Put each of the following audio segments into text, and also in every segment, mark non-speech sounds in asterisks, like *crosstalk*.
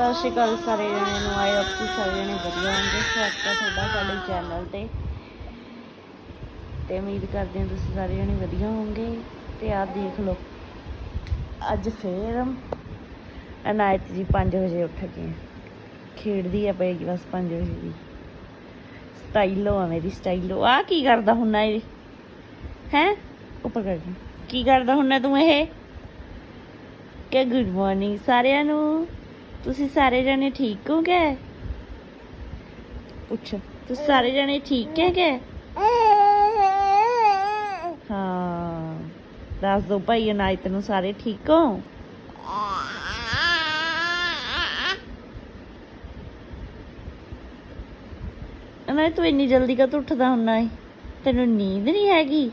ਸਤਿ ਸ਼੍ਰੀ ਅਕਾਲ ਸਾਰੇ ਜਣਿਆਂ ਨੂੰ ਆਏ ਆਪੂ ਸਾਰੇ ਜਣੇ ਵਧੀਆ ਹੋਣਗੇ। ਸਵਾਗਤ ਹੈ ਤੁਹਾਡਾ ਸਾਡੇ ਚੈਨਲ ਤੇ ਤੇ ਉਮੀਦ ਕਰਦੇ ਹਾਂ ਤੁਸੀਂ ਸਾਰੇ ਜਣੇ ਵਧੀਆ ਹੋਵੋਗੇ। ਤੇ ਆਹ ਦੇਖ ਲਓ, ਅੱਜ ਫੇਰ ਅਨਾਇਤ ਜੀ 5 ਵਜੇ ਉੱਠ ਗਏ ਖੇਡਦੀ ਆ ਪਈ, ਬਸ 5 ਵਜੇ ਦੀ। ਸਟਾਈਲੋ ਆ ਮੇਰੀ ਸਟਾਈਲੋ ਆ ਕੀ ਕਰਦਾ ਹੁੰਨਾ ਇਹ? ਹੈ? ਉੱਪਰ ਕਰ ਕੀ ਕਰਦਾ ਹੁੰਨਾ ਤੂੰ ਇਹ? ਕਿ ਗੁੱਡ ਮਾਰਨਿੰਗ ਸਾਰਿਆਂ ਨੂੰ। ਤੁਸੀਂ ਸਾਰੇ ਜਣੇ ਠੀਕ ਹੋ ਗਏ ਪੁੱਛ। ਤੁਸੀਂ ਸਾਰੇ ਜਣੇ ਠੀਕ ਹੈ ਕਿ ਹਾਂ। ਦੱਸ ਦੋ ਭਾਈ ਅਨਾਇਤ ਨੂੰ ਸਾਰੇ ਠੀਕ ਹੋ? ਅਨਾਇਤ ਤੂੰ ਇੰਨੀ ਜਲਦੀ ਕਾ ਉੱਠਦਾ ਹੁੰਨਾ ਏ? ਤੈਨੂੰ ਨੀਂਦ ਨਹੀਂ ਹੈਗੀ?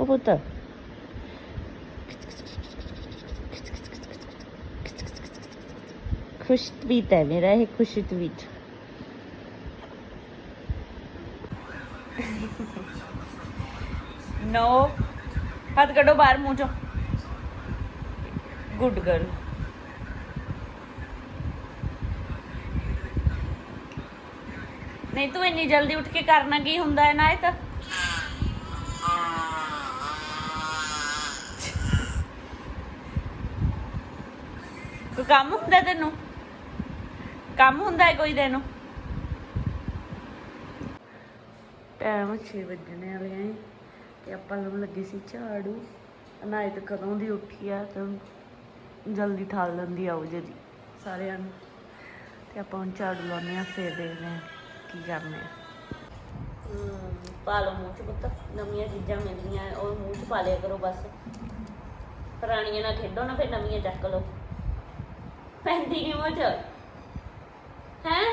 ਉਹ ਪੁੱਤ। खुश ट्वीट है मेरा है खुश ट्वीट नो हाथ कटो बाहर मुँह चो गुड गर्ल ਨਹੀਂ ਤੂੰ ਇੰਨੀ ਜਲਦੀ ਉੱਠ ਕੇ ਕਰਨਾ ਕੀ ਹੁੰਦਾ ਹੈ ਨਾ ਇਹ ਤਾਂ ਕੰਮ ਹੁੰਦਾ ਤੈਨੂੰ ਕੰਮ ਹੁੰਦਾ ਹੈ ਕੋਈ ਤੈਨੂੰ ਟਾਈਮ 6 ਵੱਜਣੇ ਵਾਲੇ ਆਂ ਤੇ ਆਪਾਂ ਲਾਉਣ ਲੱਗੇ ਸੀ ਝਾੜੂ। ਅਨਾਇਤ ਕਦੋਂ ਦੀ ਉੱਠੀ ਆ ਤਾਂ ਜਲਦੀ ਠਾਲ ਲੈਂਦੀ ਆਉ ਜਦੀ ਸਾਰਿਆਂ ਨੂੰ। ਤੇ ਆਪਾਂ ਹੁਣ ਝਾੜੂ ਲਾਉਂਦੇ ਆ ਫੇਰ ਦੇਖਦੇ ਆ ਕੀ ਕਰਨੇ ਆ। ਹਮ, ਪਾ ਲਓ ਮੂੰਹ ਚ ਪੁੱਤ ਨਵੀਆਂ ਚੀਜ਼ਾਂ ਮਿਲਦੀਆਂ ਉਹ ਮੂੰਹ ਚ ਪਾ ਲਿਆ ਕਰੋ ਬਸ। ਪੁਰਾਣੀਆਂ ਨਾਲ ਖੇਡੋ ਨਾ ਫਿਰ ਨਵੀਆਂ ਚੱਕ ਲਓ। ਪੈਂਦੀ ਨਹੀਂ ਮੂੰਹ ਚ। हैं?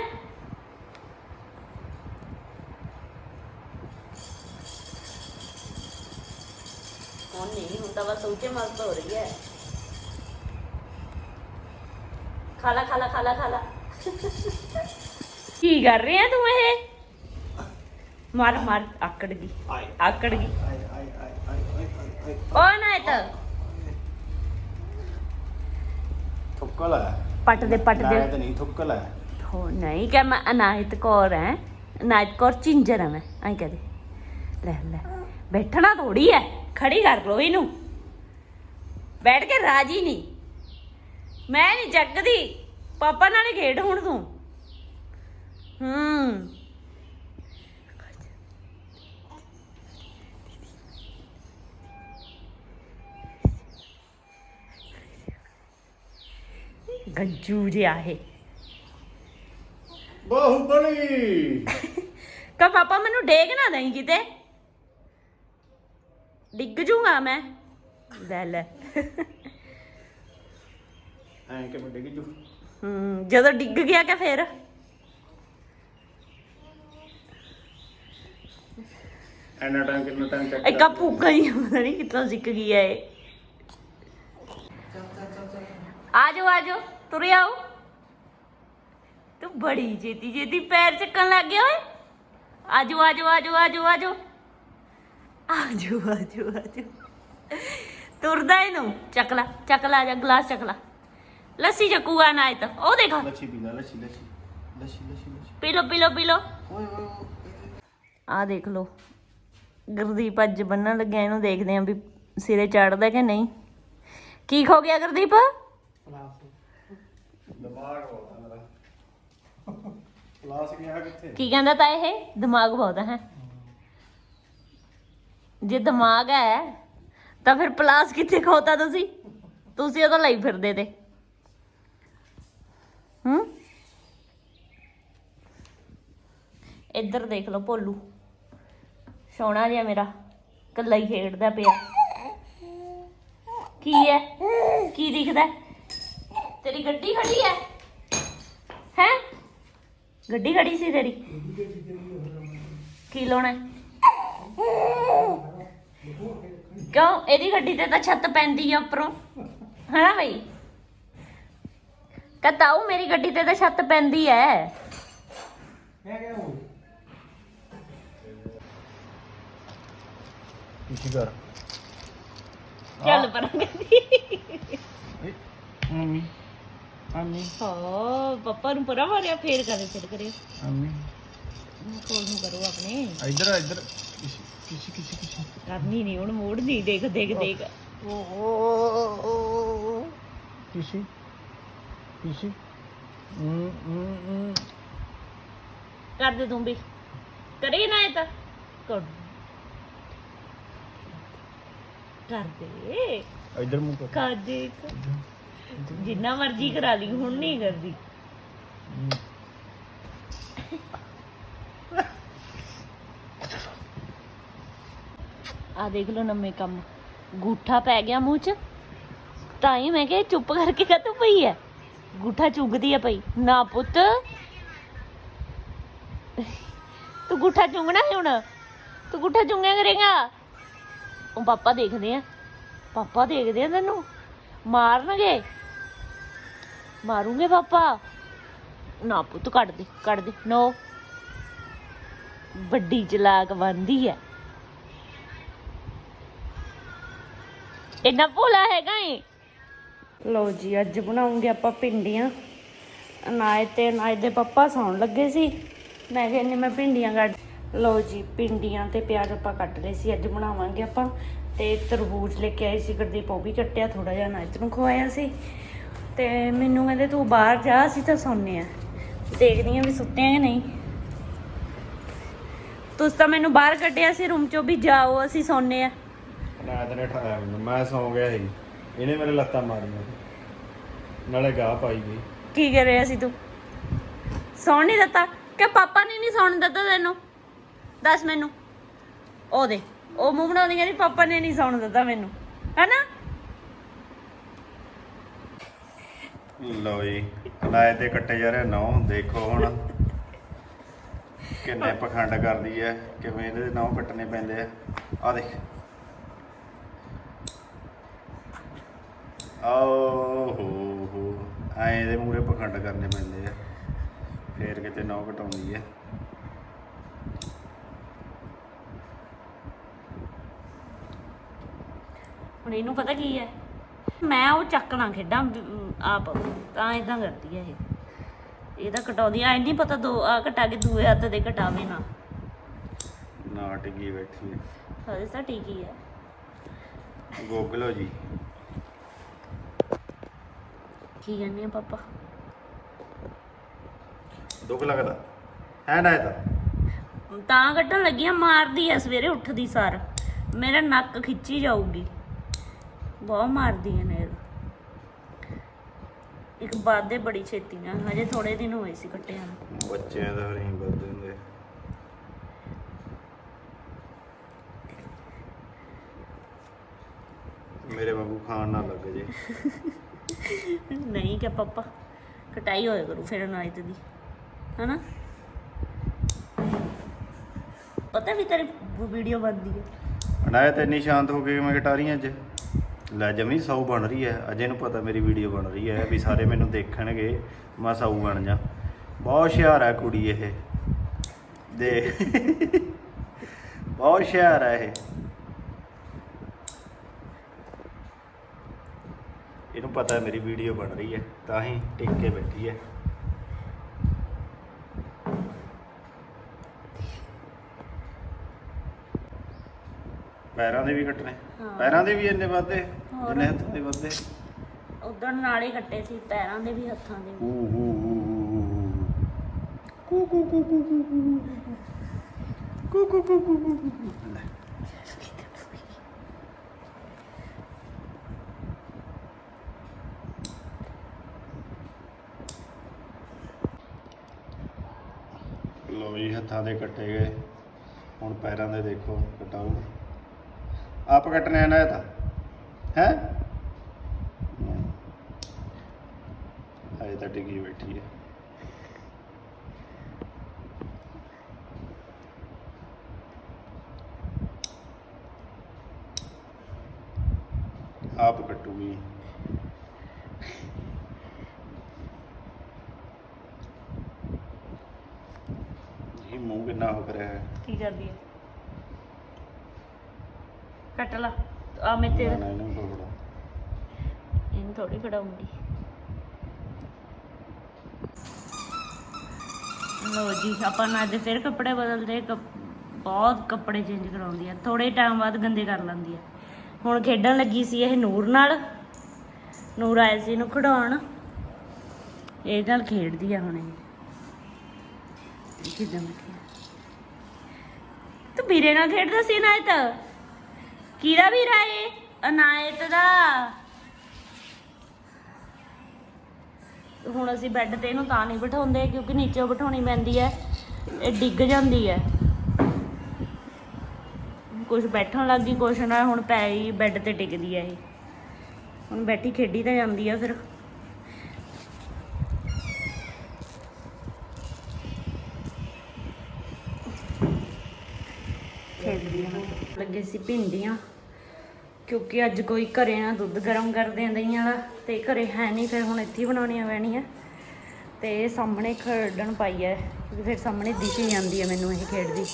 कौन नहीं होता बस मस्त तो हो रही है। खाला खाला खाला खाला। की कर रहे हैं मार मार आकड़ गई आकड़ ओ ना तो। थुक्कल है। पट दे पट दे। तो नहीं थुक्कल है। ਹੋ ਨਹੀਂ ਕਿ ਮੈਂ ਅਨਾਇਤ ਕੌਰ ਹੈ ਅਨਾਇਤ ਕੌਰ ਚਿੰਜਰ ਹਾਂ ਮੈਂ, ਐਂ ਕਹਦੇ ਲੈ ਲੈ, ਬੈਠਣਾ ਥੋੜੀ ਹੈ ਖੜੀ ਕਰ ਲੋ ਇਹਨੂੰ। ਬੈਠ ਕੇ ਰਾਜੀ ਨਹੀਂ। ਮੈਂ ਨਹੀਂ ਜੱਗਦੀ, ਪਾਪਾ ਨਾਲ ਖੇਡ ਹੁਣ ਤੂੰ। ਹੂੰ। ਗੰਜੂ ਜਿਹਾ ਹੈ ਬਾਹੂਬਲੀ *laughs* ਕਾ ਪਾਪਾ ਮੈਨੂੰ ਡੇਗ ਨਾ ਦੇਈ ਕਿਤੇ। ਡਿੱਗ ਜੂਗਾ ਮੈਂ। ਲੈ ਲੈ। *laughs* ਐਂ ਕਿ ਵੱਡੇ ਜੂ? ਹੂੰ ਜਦੋਂ ਡਿੱਗ ਗਿਆ ਕਿ ਫੇਰ? ਐਨਾ ਟਾਈਮ ਕਿੰਨਾ ਟਾਈਮ ਚੱਕ ਇੱਕ ਆ ਭੁੱਖਾ ਹੀ ਪਤਾ ਨਹੀਂ ਕਿੱਥੋਂ ਸਿੱਖ ਗਿਆ ਏ ਆ ਜਾਓ ਆ ਜਾਓ ਤੁਰੇ ਆਓ। ਤੂੰ ਬੜੀ ਜੇਤੀ ਜੇਤੀ ਪੈਰ ਚੱਕਣ ਲੱਗ ਗਿਆ ਓਏ। ਆ ਜਾਓ ਆ ਜਾਓ ਆ ਜਾਓ ਆ ਜਾਓ ਆ ਜਾਓ ਆ ਜਾਓ ਆ ਜਾਓ ਆ ਜਾਓ ਤੁਰਦਾ ਇਹਨੂੰ। ਚੱਕ ਲੈ ਚੱਕ ਲੈ ਜਾ ਗਲਾਸ ਚੱਕ ਲੈ। ਲੱਸੀ ਚੱਕੂਗਾ ਨਾ ਇਹ ਤਾਂ। ਉਹ ਦੇਖਾ। ਲੱਛੀ ਪੀਣਾ ਲੱਛੀ ਲੱਛੀ ਲੱਛੀ ਲੱਛੀ ਲੱਛੀ ਪੀ ਲੋ ਪੀ ਲੋ ਪੀ ਲੋ ਓਏ ਓਏ ਓਏ। ਆ ਦੇਖ ਲੋ ਗੁਰਦੀਪ ਅੱਜ ਬੰਨਣ ਲੱਗਿਆ ਇਹਨੂੰ ਦੇਖਦੇ ਆਂ ਵੀ ਸਿਰੇ ਚੜਦਾ ਕਿ ਨਹੀਂ। ਕੀ ਖੋ ਗਿਆ ਗੁਰਦੀਪ? ਦਿਮਾਗ ਮੇਰਾ ਕਲਾਸ ਗਿਆ ਕਿੱਥੇ? ਕੀ ਕਹਿੰਦਾ ਤਾਂ ਇਹ? ਦਿਮਾਗ ਬਹੁਤ ਹੈ। ਜੇ ਦਿਮਾਗ ਹੈ, ਤਾਂ ਫਿਰ ਪਲਾਸ ਕਿੱਥੇ ਖੋਤਾ ਤੁਸੀਂ? ਤੁਸੀਂ ਉਹਦਾ ਲਈ ਫਿਰਦੇ ਤੇ। ਹੂੰ? ਇੱਧਰ ਦੇਖ ਲਓ ਭੋਲੂ। ਸੋਹਣਾ ਜਿਹਾ ਮੇਰਾ ਕੱਲਾ ਹੀ ਖੇਡਦਾ ਪਿਆ। ਕੀ ਹੈ? ਕੀ ਦਿਖਦਾ? ਤੇਰੀ ਗੱਡੀ ਖੜੀ ਹੈ? ਗੱਡੀ ਖੜੀ ਸੀ ਤੇਰੀ? ਕੀ ਲਾਉਣਾ ਹੈ? ਕਿਉਂ? ਇਹਦੀ ਗੱਡੀ ਤੇ ਤਾਂ ਛੱਤ ਪੈਂਦੀ ਆ ਉੱਪਰੋਂ। ਹਨਾ ਬਈ? ਕਹਤਾਉ ਮੇਰੀ ਗੱਡੀ ਤੇ ਤਾਂ ਛੱਤ ਪੈਂਦੀ ਐ। ਕੀ ਕਰ। ਚੱਲ ਪਰ ਗੱਡੀ। ਮੰਮੀ ਆਮੀ। ਹਾਂ ਪਪਾ ਨੂੰ ਪਰਾ ਮਾਰਿਆ ਫੇਰ ਕਰੇ ਫਿਰ ਕਰੇ ਆਮੀ। ਕੋਲ ਨੂੰ ਕਰੋ ਆਪਣੇ। ਇੱਧਰ ਆ, ਇੱਧਰ। ਕਿਸੀ ਕਿਸੀ ਕਿਸੀ ਕਿਸੀ ਕਰਨੀ ਨਹੀਂ ਹੁਣ ਮੂਡ ਨਹੀਂ ਦੇਖ ਦੇਖ ਦੇਖ। ਕਿਸੀ ਕਿਸੀ ਹਮ ਹਮ ਹਮ ਕਰ ਦੇ ਤੂੰ ਵੀ। ਕਰੇ ਨਾ ਇਹ ਤਾਂ। ਕਰ ਕਰ ਦੇ। ਇੱਧਰ ਮੂੰਹ ਕਰ। ਕਰ ਦੇ। ਜਿੰਨਾ ਮਰਜ਼ੀ ਕਰਾ ਲਈ, ਹੁਣ ਨਹੀਂ ਕਰਦੀ। ਆ ਦੇਖ ਲੋ ਨਵੇਂ ਕੰਮ। ਗੂਠਾ ਪੈ ਗਿਆ ਮੂੰਹ 'ਚ। ਤਾਂ ਹੀ ਮੈਂ ਕਿਹਾ ਚੁੱਪ ਕਰਕੇ ਕਾ ਪਈ ਐ? ਗੂਠਾ ਚੁਗਦੀ ਐ ਪਈ ਨਾ ਪੁੱਤ। ਤੂੰ ਗੂਠਾ ਚੁੰਗਣਾ ਹੈ ਹੁਣ? ਤੂੰ ਗੂਠਾ ਚੁੰਗਿਆ ਕਰੇਗਾ? ਉਹ ਪਾਪਾ ਦੇਖਦੇ ਆ। ਪਾਪਾ ਦੇਖਦੇ ਆ ਤੈਨੂੰ। ਮਾਰਨਗੇ। ਮਾਰੂਗੇ ਪਾਪਾ? ਨਾ ਪੁੱਤ, ਕੱਢ ਦੇ ਕੱਢ ਦੇ। ਨੋ। ਵੱਡੀ ਚਲਾਕ ਬੰਦੀ ਹੈ ਇੰਨਾ ਭੋਲਾ ਹੈਗਾ ਏ? ਲੋ ਜੀ, ਅੱਜ ਬਣਾਉਂਗੇ ਆਪਾਂ ਭਿੰਡੀਆਂ। ਅਨਾਜ ਤੇ ਅਨਾਜ ਦੇ ਪਪਾ ਸੌਣ ਲੱਗੇ ਸੀ। ਮੈਂ ਕਹਿੰਦੀ ਮੈਂ ਭਿੰਡੀਆਂ ਕੱਢ ਲਓ ਜੀ, ਭਿੰਡੀਆਂ ਤੇ ਪਿਆਜ਼ ਆਪਾਂ ਕੱਟ ਲਏ ਸੀ, ਅੱਜ ਬਣਾਵਾਂਗੇ ਆਪਾਂ। ਤੇ ਤਰਬੂਜ ਲੈ ਕੇ ਆਏ ਸੀ, ਗੁਰਦੀਪ, ਉਹ ਵੀ ਕੱਟਿਆ ਥੋੜਾ ਜਿਹਾ ਅਨਾਜ ਨੂੰ ਖਵਾਇਆ ਸੀ। ਤੇ ਮੈਨੂੰ ਕਹਿੰਦੇ ਤੂੰ ਬਾਹਰ ਜਾ ਅਸੀਂ ਤਾਂ ਸੌਂਨੇ ਆ ਦੇਖਦੀ ਆ ਵੀ ਸੁੱਤੇ ਆ ਕਿ ਨਹੀਂ। ਤੁਸੀਂ ਤਾਂ ਮੈਨੂੰ ਬਾਹਰ ਕੱਢਿਆ ਸੀ ਰੂਮ ਚੋਂ ਵੀ ਜਾਓ ਅਸੀਂ ਸੌਂਨੇ ਆ ਨਾ ਤੇ ਨੇ ਠਾਇਆ ਮੈਨੂੰ ਮੈਂ ਸੌਂ ਗਿਆ ਸੀ। ਇਹਨੇ ਮੇਰੇ ਲੱਤਾਂ ਮਾਰੀਆਂ। ਨਾਲੇ ਗਾਹ ਪਾਈ ਗਈ। ਕੀ ਕਰ ਰਿਹਾ ਸੀ ਤੂੰ? ਸੌਣ ਨਹੀਂ ਦਿੱਤਾ? ਕਿ ਪਾਪਾ ਨੇ ਨਹੀਂ ਸੌਣ ਦਿੱਤਾ ਤੈਨੂੰ? ਦੱਸ ਮੈਨੂੰ। ਉਹ ਦੇ ਉਹ ਮੂੰਹ ਬਣਾਉਂਦੀ ਕਹਿੰਦੀ ਪਾਪਾ ਨੇ ਨਹੀਂ ਸੌਣ ਦਿੱਤਾ ਮੈਨੂੰ। ਹੈਨਾ? ਲਓ ਜੀ ਅਨਾਜ ਦੇ ਕੱਟੇ ਜਾ ਰਹੇ ਨੌ ਦੇਖੋ ਹੁਣ ਕਿੰਨੇ ਪਖੰਡ ਕਰਦੀ ਐ, ਕਿਵੇਂ ਇਹਦੇ ਨੌ ਕੱਟਣੇ ਪੈਂਦੇ ਆ। ਆ ਦੇਖ। ਆਓ ਹੋ ਹੋ ਐ ਇਹਦੇ ਮੂਰੇ ਪਖੰਡ ਕਰਨੇ ਪੈਂਦੇ ਆ, ਫੇਰ ਕਿਤੇ ਨੌ ਕਟਾਉਂਦੀ ਐ। ਹੁਣ ਇਹਨੂੰ ਪਤਾ ਕੀ ਹੈ ਮੈਂ ਉਹ ਚੱਕਣਾ ਖੇਡਾਂ ਅਮ, ਆਪ ਤਾਂ ਇਦਾਂ ਕਰਦੀ ਹੈ ਇਹ। ਇਹਦਾ ਕਟਾਉਂਦੀ ਐ ਨਹੀਂ ਪਤਾ ਦੋ ਆ ਕਟਾ ਕੇ ਦੂਏ ਹੱਥ ਦੇ ਕਟਾਵੇ ਨਾ। ਨਾ ਟਿੱਗੀ ਬੈਠੀ ਹਜੇ ਤਾਂ ਠੀਕ ਹੀ ਹੈ ਗੋਗਲੋ ਜੀ। ਕੀ ਕਹਿੰਦੇ ਆ ਪਾਪਾ? ਦੁੱਖ ਲੱਗਦਾ। ਹੈ ਨਾ ਇਹ ਤਾਂ। ਤਾਂ ਕੱਟਣ ਲੱਗੀ ਆ ਮਾਰਦੀ ਐ ਸਵੇਰੇ ਉੱਠਦੀ ਸਾਰ। ਮੇਰਾ ਨੱਕ ਖਿੱਚੀ ਜਾਊਗੀ। ਬਹੁਤ ਮਾਰਦੀ ਐ ਨੇਲ ਇੱਕ ਦੇ ਬੜੀ ਛੇਤੀ ਨਾਲ ਹਜੇ ਥੋੜੇ ਦਿਨ ਹੋਏ ਸੀ ਕੱਟਿਆਂ ਨੂੰ। ਬੱਚਿਆਂ ਦਾ ਹਰੀਂ ਵੱਧ ਹੁੰਦੇ ਮੇਰੇ ਵਾਂਗੂ ਖਾਣ ਨਾ ਲੱਗ ਜੇ। ਨਹੀਂ ਕਿ ਪਾਪਾ ਕਟਾਈ ਹੋਇਆ ਕਰੂ ਫਿਰ ਨਾਈਟ ਦੀ ਹਨਾ? ਪਤਾ ਵੀ ਤੇਰੀ ਵੀਡੀਓ ਬਣਦੀ ਹੈ ਅਨਾਇਤ ਇੰਨੀ ਸ਼ਾਂਤ ਹੋ ਕੇ ਮੈਂ ਗਿਟਾਰੀ ਅੱਜ। ਲੈ ਜਮੀ ਸਾਊ ਬਣ ਰਹੀ ਹੈ। ਅਜੇ ਨੂੰ ਪਤਾ ਮੇਰੀ ਵੀਡੀਓ ਬਣ ਰਹੀ ਹੈ ਵੀ ਸਾਰੇ ਮੈਨੂੰ ਦੇਖਣਗੇ, ਮੈਂ ਸਾਊ ਬਣ ਜਾ। ਬਹੁਤ ਹੁਸ਼ਿਆਰ ਹੈ ਕੁੜੀ ਇਹ। ਦੇ। ਬਹੁਤ ਹੁਸ਼ਿਆਰ ਹੈ ਇਹ। ਇਹਨੂੰ ਪਤਾ ਮੇਰੀ ਵੀਡੀਓ ਬਣ ਰਹੀ ਹੈ, ਤਾਂ ਹੀ ਟਿਕ ਕੇ ਬੈਠੀ ਹੈ। ਪੈਰਾਂ ਦੇ ਵੀ ਕੱਟਣੇ ਹਾਂ। ਪੈਰਾਂ ਦੇ ਵੀ ਇੰਨੇ ਵੱਧੇ ਹੋਰ। ਜਿੰਨੇ ਹੱਥਾਂ ਦੇ ਵੱਧੇ ਉਦੋਂ ਨਾਲੇ ਕੱਟੇ ਸੀ ਪੈਰਾਂ ਦੇ ਵੀ ਹੱਥਾਂ ਦੇ ਵੀ ਊ ਹੂ ਹੂ ਹੂ ਕੂ ਕੂ ਕੂ ਕੂ ਕੂ ਕੂ ਕੂ ਕੂ ਕੂ ਕੂ ਕੂ ਕੂ ਲੈ ਲੋ ਜੀ ਹੱਥਾਂ ਦੇ ਕੱਟੇ ਗਏ ਹੁਣ ਪੈਰਾਂ ਦੇ ਦੇਖੋ ਕਟਾਓ आप कटने आया था है अरे तो डिगी बैठी है आप कटूगी जी मुंह कितना हो कर है की कर दिया ਕੱਟ ਆ ਮੈਂ ਤੇਰਾ ਨਹੀਂ ਨਹੀਂ ਥੋੜਾ ਇਹਨੂੰ ਥੋੜੀ ਫੜਾਉਂਗੀ ਲੋ ਜੀ ਆਪਾਂ ਨਾ ਅੱਜ ਫਿਰ ਕੱਪੜੇ ਬਦਲਦੇ ਬਹੁਤ ਕੱਪੜੇ ਚੇਂਜ ਕਰਾਉਂਦੀ ਆ ਥੋੜੇ ਟਾਈਮ ਬਾਅਦ ਗੰਦੇ ਕਰ ਲੈਂਦੀ ਆ ਹੁਣ ਖੇਡਣ ਲੱਗੀ ਸੀ ਇਹ ਨੂਰ ਨਾਲ ਨੂਰ ਆਏ ਸੀ ਇਹਨੂੰ ਖਿਡਾਉਣ ਇਹ ਨਾਲ ਖੇਡਦੀ ਆ ਹੁਣ ਇਹ ਕਿਦਾਂ ਮੈਂ ਤੂੰ ਵੀਰੇ ਨਾਲ ਖੇਡਦਾ ਸੀ ਨਾ ਇਹ ਤਾਂ ਕਿਹਦਾ ਵੀਰਾ ਇਹ? ਅਨਾਇਤ ਦਾ। ਹੁਣ ਅਸੀਂ ਬੈੱਡ ਤੇ ਇਹਨੂੰ ਤਾਂ ਨਹੀਂ ਬਿਠਾਉਂਦੇ ਕਿਉਂਕਿ ਨੀਚੇ ਬਿਠਾਉਣੀ ਪੈਂਦੀ ਹੈ। ਇਹ ਡਿੱਗ ਜਾਂਦੀ ਹੈ। ਕੁਝ ਬੈਠਣ ਲੱਗੀ ਕੁਛ ਨਾ, ਹੁਣ ਪੈ ਹੀ ਬੈੱਡ ਤੇ ਡਿੱਗਦੀ ਹੈ ਇਹ। ਹੁਣ ਬੈਠੀ ਖੇਡੀ ਤਾਂ ਜਾਂਦੀ ਆ ਫਿਰ। ਖੇਡਦੀ ਆ ਲੱਗੇ ਸੀ ਭਿੰਡੀਆਂ, ਕਿਉਂਕਿ ਅੱਜ ਕੋਈ ਘਰੇ ਨਾ ਦੁੱਧ ਗਰਮ ਕਰਦੇ ਆ ਦਹੀਂ ਵਾਲਾ ਤੇ ਘਰੇ ਹੈ ਨਹੀਂ ਫਿਰ ਹੁਣ ਇੱਥੇ ਬਣਾਉਣੀਆਂ ਪੈਣੀਆਂ। ਤੇ ਸਾਹਮਣੇ ਖੇਡਣ ਪਾਈ ਹੈ ਕਿਉਂਕਿ ਫਿਰ ਸਾਹਮਣੇ ਦਿਖ ਹੀ ਜਾਂਦੀ ਹੈ ਮੈਨੂੰ ਇਹ ਖੇਡਦੀ।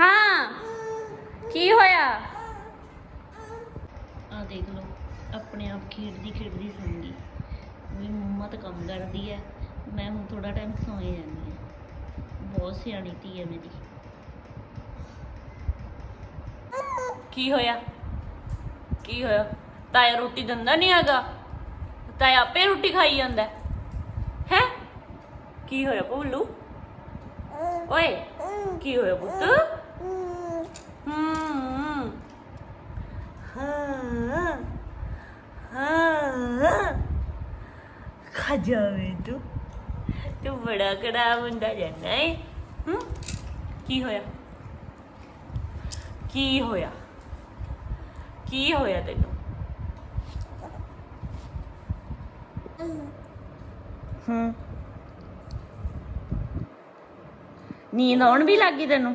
ਹਾਂ, ਕੀ ਹੋਇਆ? ਆ ਦੇਖ ਲਓ, ਆਪਣੇ ਆਪ ਖੇਡਦੀ ਖੇਡਦੀ ਸੌਂ ਗਈ। ਵੀ ਮੰਮਾ ਤਾਂ ਕੰਮ ਕਰਦੀ ਹੈ ਮੈਂ ਹੁਣ ਥੋੜਾ ਟਾਈਮ ਸੌਂ ਜਾਂਦੀ ਹਾਂ ਬਹੁਤ ਸਿਆਣੀ ਧੀ ਹੈ ਮੇਰੀ। ਕੀ ਹੋਇਆ? ਕੀ ਹੋਇਆ? ਤਾਇਆ ਰੋਟੀ ਦਿੰਦਾ ਨਹੀਂ ਹੈਗਾ। ਤਾਇਆ ਆਪੇ ਰੋਟੀ ਖਾਈ ਜਾਂਦਾ। ਹੈ? ਕੀ ਹੋਇਆ ਭੁੱਲੂ? ਓਏ, ਕੀ ਹੋਇਆ ਪੁੱਤ? ਹੂੰ। ਹਾਂ। ਹਾਂ। ਖਾ ਜਾਵੇ ਤੂੰ। ਤੂੰ ਬੜਾ ਕੜਾ ਮੁੰਡਾ ਜਾਂਦਾ ਏ ਹੂੰ? ਕੀ ਹੋਇਆ? ਕੀ ਹੋਇਆ? ਕੀ ਹੋਇਆ ਤੈਨੂੰ? ਹੂੰ। ਨੀਂਦ ਆਉਣ ਵੀ ਲੱਗੀ ਤੈਨੂੰ?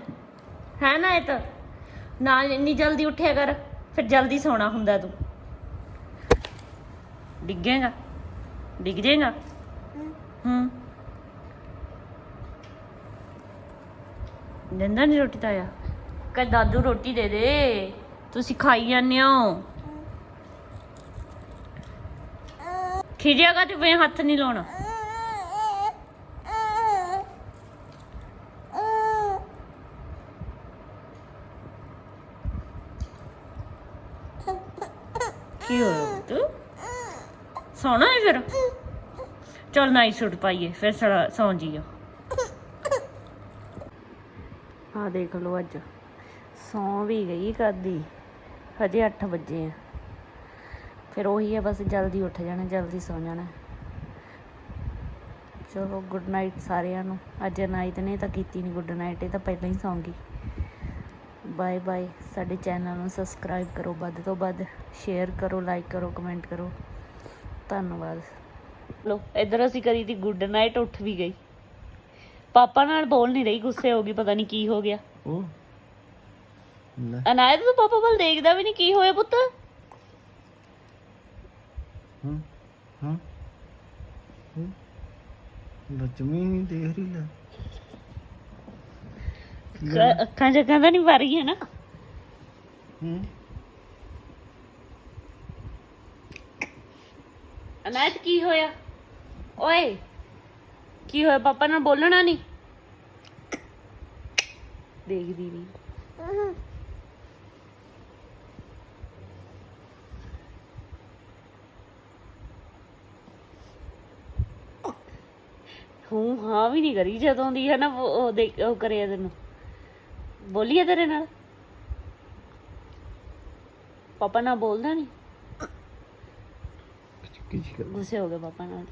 ਹੈ ਨਾ ਇਹ ਤਾਂ? ਨਾ ਇੰਨੀ ਜਲਦੀ ਉੱਠਿਆ ਕਰ ਫਿਰ ਜਲਦੀ ਸੌਣਾ ਹੁੰਦਾ ਤੂੰ। ਡਿੱਗੇਗਾ? ਡਿੱਗ ਜਾਏਗਾ ਹੂੰ। ਦਿੰਦਾ ਨਹੀਂ ਰੋਟੀ ਤਾਇਆ ਕਹ ਦਾਦੂ ਰੋਟੀ ਦੇ ਦੇ। ਤੁਸੀਂ ਖਾਈ ਜਾਂਦੇ ਹੋ। ਖਿਜਿਆਗਾ ਤੇ ਵੇ ਹੱਥ ਨਹੀਂ ਲਾਉਣਾ। ਕੀ ਹੋਇਆ ਤੂੰ? ਸੌਣਾ ਹੈ ਫਿਰ? ਚਲ ਨਾਈ ਸੂਟ ਪਾਈਏ, ਫਿਰ ਸੌਂ ਜੀਓ। ਆ ਦੇਖ ਲਓ ਅੱਜ। ਸੌਂ ਵੀ ਗਈ ਕਰਦੀ। ਹਜੇ 8 ਵਜੇ ਆ। ਫਿਰ ਉਹੀ ਹੈ ਬਸ ਜਲਦੀ ਉੱਠ ਜਾਣਾ ਜਲਦੀ ਸੌ ਜਾਣਾ। ਚਲੋ ਗੁੱਡ ਨਾਈਟ ਸਾਰਿਆਂ ਨੂੰ। ਅੱਜ ਨਾਈਟ ਨੇ ਤਾਂ ਕੀਤੀ ਨਹੀਂ ਗੁੱਡ ਨਾਈਟ ਇਹ ਤਾਂ ਪਹਿਲਾਂ ਹੀ ਸੌਂ ਗਈ ਬਾਏ ਬਾਏ ਸਾਡੇ ਚੈਨਲ ਨੂੰ ਸਬਸਕ੍ਰਾਈਬ ਕਰੋ ਵੱਧ ਤੋਂ ਵੱਧ। ਸ਼ੇਅਰ ਕਰੋ ਲਾਈਕ ਕਰੋ ਕਮੈਂਟ ਕਰੋ। ਧੰਨਵਾਦ। ਲੋ ਇੱਧਰ ਅਸੀਂ ਕਰੀ ਤੀ ਗੁੱਡ ਨਾਈਟ ਉੱਠ ਵੀ ਗਈ। ਪਾਪਾ ਨਾਲ ਬੋਲ ਨਹੀਂ ਰਹੀ ਗੁੱਸੇ ਹੋ ਗਈ ਪਤਾ ਨਹੀਂ ਕੀ ਹੋ ਗਿਆ। ਉਹ ਲੈ ਅਨਾਇਤ ਤੂੰ ਪਾਪਾ ਵੱਲ ਦੇਖਦਾ ਵੀ ਨਹੀਂ ਕੀ ਹੋਇਆ ਪੁੱਤ? ਹਾਂ ਹਾਂ। ਲక్ష్ਮੀ ਨਹੀਂ ਦੇਖ ਰਹੀ ਲੈ। ਕ- ਅੱਖਾਂ ਜੱਗਾਂ ਤਾਂ ਨਹੀਂ ਭਰ ਹੈ ਨਾ। ਹੂੰ। ਅਨਾਇਤ ਕੀ ਹੋਇਆ? ਓਏ ਕੀ ਹੋਇਆ? ਪਾਪਾ ਨਾਲ ਬੋਲਣਾ ਨਹੀਂ? ਦੇਖਦੀ ਨਹੀਂ ਹੂੰ ਹਾਂ ਵੀ ਨਹੀਂ ਕਰੀ ਜਦੋਂ ਦੀ ਹੈ ਨਾ ਉਹ ਦੇਖ ਉਹ ਕਰਿਆ ਤੈਨੂੰ। ਬੋਲੀਏ ਤੇਰੇ ਨਾਲ? ਪਾਪਾ ਨਾਲ ਬੋਲਦਾ ਨਹੀਂ ਕਿਛ ਕਰ ਗੁੱਸੇ ਹੋ ਗਏ ਪਾਪਾ ਨਾਲ।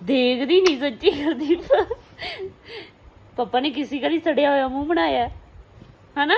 ਦੇਖਦੀ ਨਹੀਂ ਸੱਚੀ ਕਰਦੀ ਪਾਪਾ ਨੇ ਕਿਸੇ ਕਰੀ ਸੜਿਆ ਹੋਇਆ ਮੂੰਹ ਬਣਾਇਆ। ਹਨਾ?